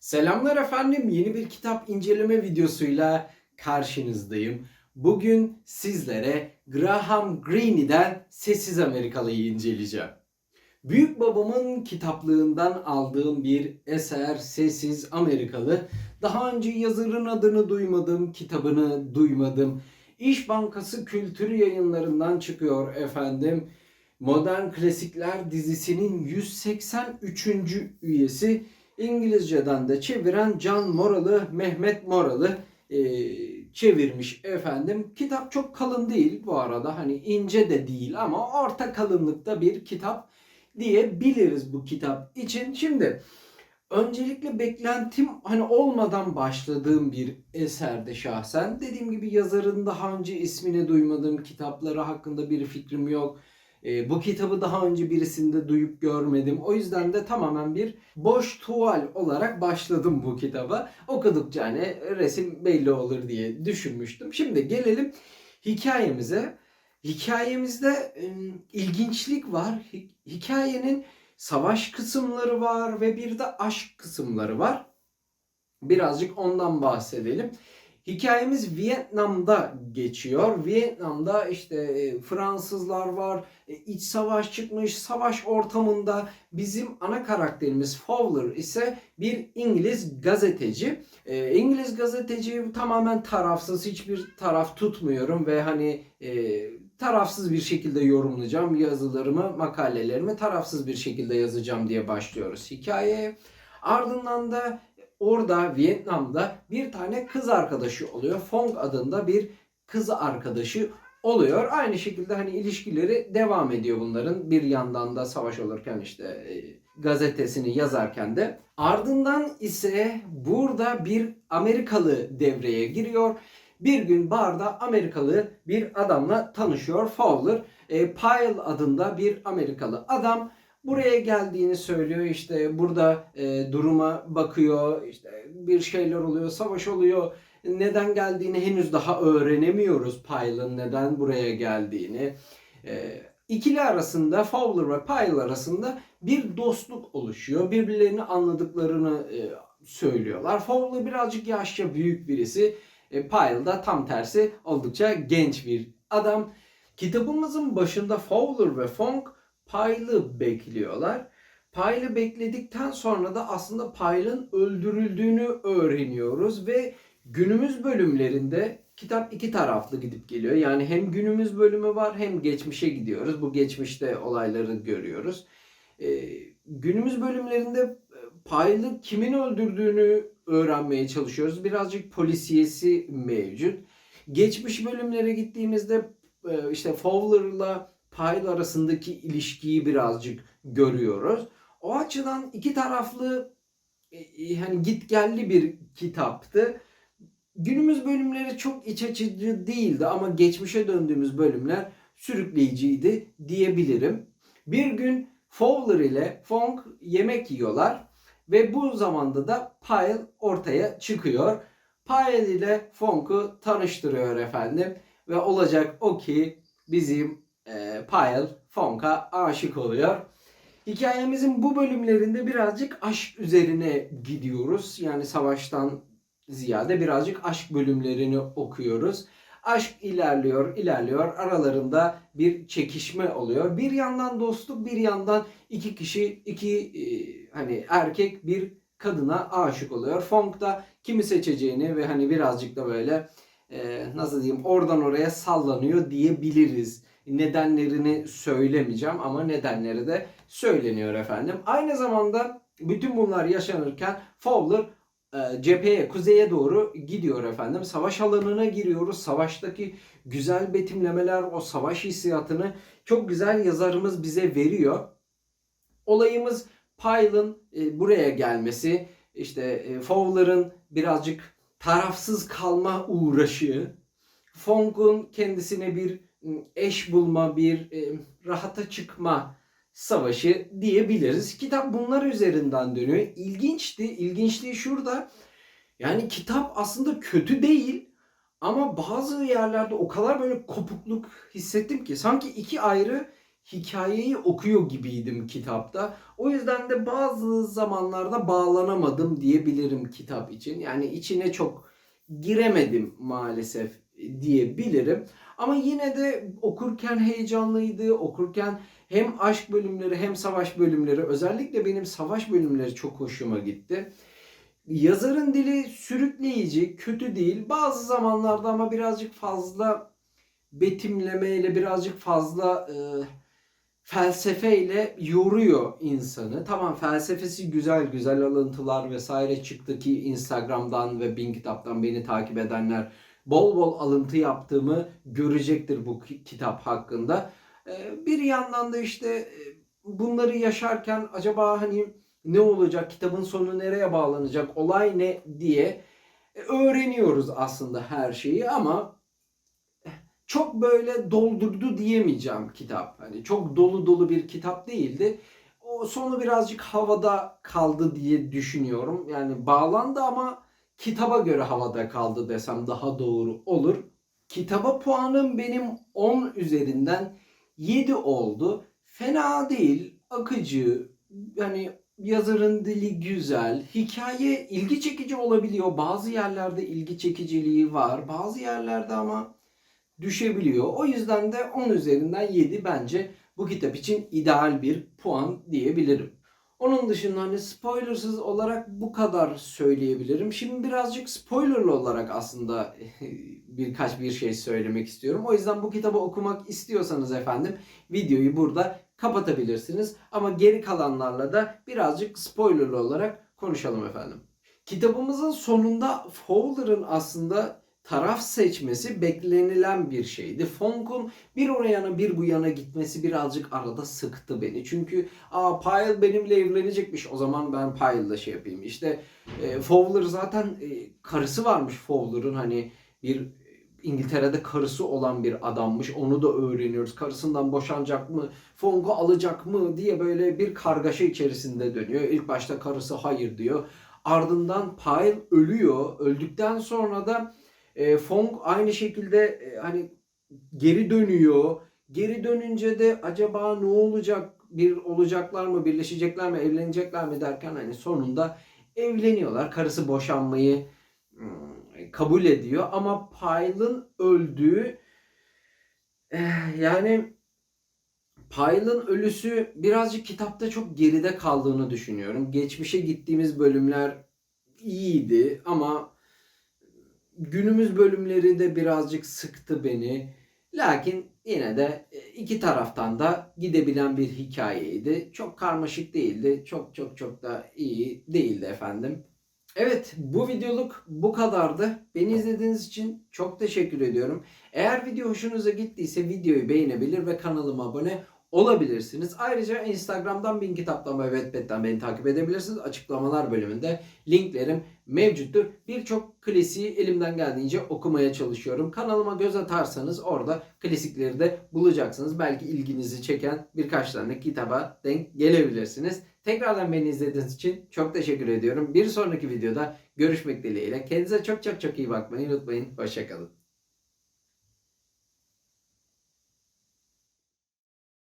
Selamlar efendim. Yeni bir kitap inceleme videosuyla karşınızdayım. Bugün sizlere Graham Greene'den Sessiz Amerikalı'yı inceleyeceğim. Büyük babamın kitaplığından aldığım bir eser Sessiz Amerikalı. Daha önce yazarın adını duymadım, kitabını duymadım. İş Bankası Kültür Yayınlarından çıkıyor efendim. Modern Klasikler dizisinin 183. üyesi İngilizceden de çeviren Can Moralı, Mehmet Moralı e, çevirmiş efendim. Kitap çok kalın değil bu arada. Hani ince de değil ama orta kalınlıkta bir kitap diyebiliriz bu kitap için. Şimdi öncelikle beklentim hani olmadan başladığım bir eserde şahsen. Dediğim gibi yazarın daha önce ismini duymadığım kitapları hakkında bir fikrim yok. E, bu kitabı daha önce birisinde duyup görmedim. O yüzden de tamamen bir boş tuval olarak başladım bu kitaba. Okudukça hani resim belli olur diye düşünmüştüm. Şimdi gelelim hikayemize. Hikayemizde e, ilginçlik var. Hi- Hikayenin savaş kısımları var ve bir de aşk kısımları var. Birazcık ondan bahsedelim. Hikayemiz Vietnam'da geçiyor. Vietnam'da işte e, Fransızlar var, e, iç savaş çıkmış, savaş ortamında bizim ana karakterimiz Fowler ise bir İngiliz gazeteci. E, İngiliz gazeteci tamamen tarafsız, hiçbir taraf tutmuyorum ve hani tarafsız bir şekilde yorumlayacağım yazılarımı, makalelerimi tarafsız bir şekilde yazacağım diye başlıyoruz hikayeye. Ardından da orada Vietnam'da bir tane kız arkadaşı oluyor. Fong adında bir kız arkadaşı oluyor. Aynı şekilde hani ilişkileri devam ediyor bunların. Bir yandan da savaş olurken işte e, gazetesini yazarken de. Ardından ise burada bir Amerikalı devreye giriyor. Bir gün barda Amerikalı bir adamla tanışıyor Fowler. E, Pyle adında bir Amerikalı adam buraya geldiğini söylüyor. İşte burada e, duruma bakıyor. İşte bir şeyler oluyor, savaş oluyor. Neden geldiğini henüz daha öğrenemiyoruz Pyle'ın neden buraya geldiğini. E, ikili arasında Fowler ve Pyle arasında bir dostluk oluşuyor. Birbirlerini anladıklarını e, söylüyorlar. Fowler birazcık yaşça büyük birisi. E, Pyle da tam tersi oldukça genç bir adam. Kitabımızın başında Fowler ve Fong Pyle'ı bekliyorlar. Pyle'ı bekledikten sonra da aslında Pyle'ın öldürüldüğünü öğreniyoruz ve günümüz bölümlerinde kitap iki taraflı gidip geliyor. Yani hem günümüz bölümü var hem geçmişe gidiyoruz. Bu geçmişte olayları görüyoruz. Ee, günümüz bölümlerinde e, Pyle'ı kimin öldürdüğünü öğrenmeye çalışıyoruz. Birazcık polisiyesi mevcut. Geçmiş bölümlere gittiğimizde e, işte Fowler'la Pyle arasındaki ilişkiyi birazcık görüyoruz. O açıdan iki taraflı e, e, hani gitgelli bir kitaptı. Günümüz bölümleri çok iç açıcı değildi ama geçmişe döndüğümüz bölümler sürükleyiciydi diyebilirim. Bir gün Fowler ile Fong yemek yiyorlar ve bu zamanda da Pyle ortaya çıkıyor. Pyle ile Fong'u tanıştırıyor efendim ve olacak o ki bizim e, Pyle Fong'a aşık oluyor. Hikayemizin bu bölümlerinde birazcık aşk üzerine gidiyoruz. Yani savaştan ziyade birazcık aşk bölümlerini okuyoruz. Aşk ilerliyor, ilerliyor. Aralarında bir çekişme oluyor. Bir yandan dostluk, bir yandan iki kişi, iki e, hani erkek bir kadına aşık oluyor. Fong da kimi seçeceğini ve hani birazcık da böyle e, nasıl diyeyim oradan oraya sallanıyor diyebiliriz. Nedenlerini söylemeyeceğim ama nedenleri de söyleniyor efendim. Aynı zamanda bütün bunlar yaşanırken Fowler e, cepheye, kuzeye doğru gidiyor efendim. Savaş alanına giriyoruz. Savaştaki güzel betimlemeler, o savaş hissiyatını çok güzel yazarımız bize veriyor. Olayımız Pyle'ın e, buraya gelmesi, işte e, Fowler'ın birazcık tarafsız kalma uğraşı, Fong'un kendisine bir m, eş bulma, bir e, rahata çıkma savaşı diyebiliriz. Kitap bunlar üzerinden dönüyor. İlginçti. İlginçliği şurada. Yani kitap aslında kötü değil ama bazı yerlerde o kadar böyle kopukluk hissettim ki sanki iki ayrı hikayeyi okuyor gibiydim kitapta. O yüzden de bazı zamanlarda bağlanamadım diyebilirim kitap için. Yani içine çok giremedim maalesef diyebilirim. Ama yine de okurken heyecanlıydı. Okurken hem aşk bölümleri hem savaş bölümleri özellikle benim savaş bölümleri çok hoşuma gitti. Yazarın dili sürükleyici, kötü değil. Bazı zamanlarda ama birazcık fazla betimlemeyle, birazcık fazla e, felsefeyle yoruyor insanı. Tamam felsefesi güzel, güzel alıntılar vesaire çıktı ki Instagram'dan ve Bin Kitap'tan beni takip edenler bol bol alıntı yaptığımı görecektir bu ki- kitap hakkında. E, bir yandan da işte e, bunları yaşarken acaba hani ne olacak, kitabın sonu nereye bağlanacak, olay ne diye e, öğreniyoruz aslında her şeyi ama çok böyle doldurdu diyemeyeceğim kitap. Hani çok dolu dolu bir kitap değildi. O sonu birazcık havada kaldı diye düşünüyorum. Yani bağlandı ama kitaba göre havada kaldı desem daha doğru olur. Kitaba puanım benim 10 üzerinden 7 oldu. Fena değil, akıcı, yani yazarın dili güzel, hikaye ilgi çekici olabiliyor. Bazı yerlerde ilgi çekiciliği var, bazı yerlerde ama düşebiliyor. O yüzden de 10 üzerinden 7 bence bu kitap için ideal bir puan diyebilirim. Onun dışında hani spoilersız olarak bu kadar söyleyebilirim. Şimdi birazcık spoilerlı olarak aslında birkaç bir şey söylemek istiyorum. O yüzden bu kitabı okumak istiyorsanız efendim videoyu burada kapatabilirsiniz. Ama geri kalanlarla da birazcık spoilerlı olarak konuşalım efendim. Kitabımızın sonunda Fowler'ın aslında taraf seçmesi beklenilen bir şeydi. Fonk'un bir oraya bir bu yana gitmesi birazcık arada sıktı beni. Çünkü aa Pyle benimle evlenecekmiş o zaman ben Pyle'la şey yapayım. İşte e, Fowler zaten e, karısı varmış Fowler'ın hani bir İngiltere'de karısı olan bir adammış. Onu da öğreniyoruz. Karısından boşanacak mı? Fonk'u alacak mı diye böyle bir kargaşa içerisinde dönüyor. İlk başta karısı hayır diyor. Ardından Pyle ölüyor. Öldükten sonra da e, Fong aynı şekilde e, hani geri dönüyor. Geri dönünce de acaba ne olacak? Bir olacaklar mı? Birleşecekler mi? Evlenecekler mi derken hani sonunda evleniyorlar. Karısı boşanmayı hmm, kabul ediyor ama Pyle'ın öldüğü eh, yani Pyle'ın ölüsü birazcık kitapta çok geride kaldığını düşünüyorum. Geçmişe gittiğimiz bölümler iyiydi ama günümüz bölümleri de birazcık sıktı beni. Lakin yine de e, iki taraftan da gidebilen bir hikayeydi. Çok karmaşık değildi. Çok çok çok da iyi değildi efendim. Evet bu videoluk bu kadardı. Beni izlediğiniz için çok teşekkür ediyorum. Eğer video hoşunuza gittiyse videoyu beğenebilir ve kanalıma abone olabilirsiniz. Ayrıca Instagram'dan Bin Kitaptan ve Wattpad'den beni takip edebilirsiniz. Açıklamalar bölümünde linklerim mevcuttur. Birçok klasiği elimden geldiğince okumaya çalışıyorum. Kanalıma göz atarsanız orada klasikleri de bulacaksınız. Belki ilginizi çeken birkaç tane kitaba denk gelebilirsiniz. Tekrardan beni izlediğiniz için çok teşekkür ediyorum. Bir sonraki videoda görüşmek dileğiyle. Kendinize çok çok çok iyi bakmayı unutmayın. Hoşçakalın.